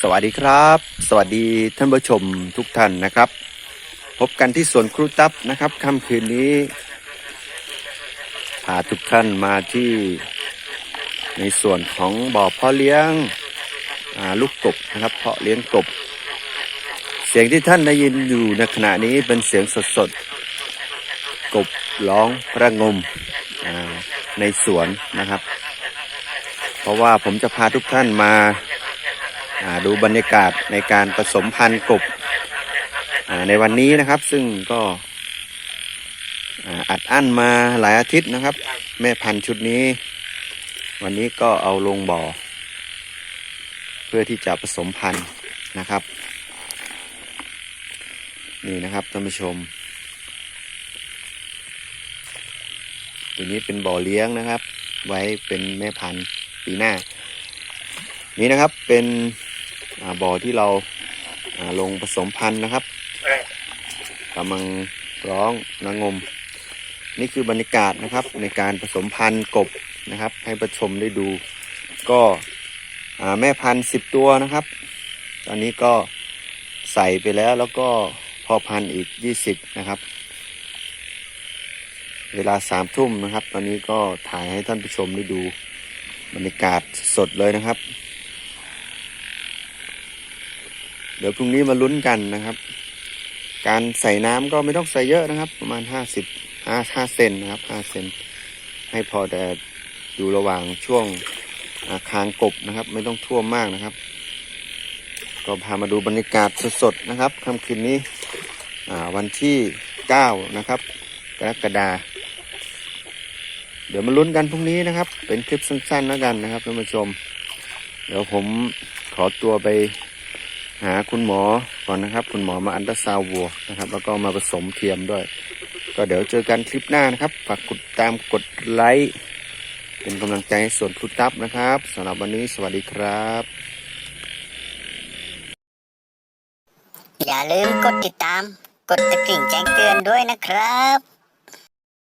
สวัสดีครับ สวัสดีท่านผู้ชมทุกท่านนะครับ พบกันที่สวนครูตับนะครับค่ำคืนนี้พาทุกท่านมาที่ในส่วนของบ่อเพาะเลี้ยงลูกกบนะครับ เพาะเลี้ยงกบ เสียงที่ท่านได้ยินอยู่ในขณะนี้เป็นเสียงสดๆกบร้องระงมในสวนนะครับ ราะว่าผมจะพาทุกท่านมาดูบรรยากาศในการผสมพันธุ์กบในวันนี้นะครับซึ่งก็อัดอั้นมาหลายอาทิตย์นะครับ แม่พันธุ์ชุดนี้ วันนี้ก็เอาลงบ่อ เพื่อที่จะผสมพันธุ์นะครับ นี่นะครับท่านผู้ชม ตัวนี้เป็นบ่อเลี้ยงนะครับ ไว้เป็นแม่พันธุ์ ปีหน้า นี่นะครับเป็นบ่อที่เราลงผสมพันธุ์นะครับกำลังร้องนางงม นี่คือบรรยากาศนะครับในการผสมพันธุ์กบนะครับ ให้ประชมได้ดู ก็แม่พันธุ์สิบตัวนะครับ ตอนนี้ก็ใส่ไปแล้วแล้วก็พ่อพันธุ์อีกยี่สิบนะครับ เวลาสามทุ่มนะครับ ตอนนี้ก็ถ่ายให้ท่านผู้ชมได้ดู บรรยากาศสดเลยนะครับ เดี๋ยวพรุ่งนี้มาลุ้นกันนะครับ การใส่น้ำก็ไม่ต้องใส่เยอะนะครับ ประมาณห้าสิบห้าห้าเซนนะครับห้าเซนให้พอแต่อยู่ระหว่างช่วงาคางกบนะครับ ไม่ต้องท่วมมากนะครับ ก็พามาดูบรรยากาศสดๆนะครับค่ำคืนนี้วันที่เก้านะครับกรกฎา เดี๋ยวมาลุ้นกันพรุ่งนี้นะครับ เป็นคลิปสั้นๆแล้วกันนะครับท่านผู้ชม เดี๋ยวผมขอตัวไปหาคุณหมอก่อนนะครับ คุณหมอมาอันตราซาววัวนะครับ แล้วก็มาผสมเทียมด้วย ก็เดี๋ยวเจอกันคลิปหน้านะครับ ฝากกดตามกดไลค์เป็นกำลังใจให้ส่วนครูตับนะครับสำหรับวันนี้สวัสดีครับ อย่าลืมกดติดตาม กดตะกริ่งแจ้งเตือนด้วยนะครับ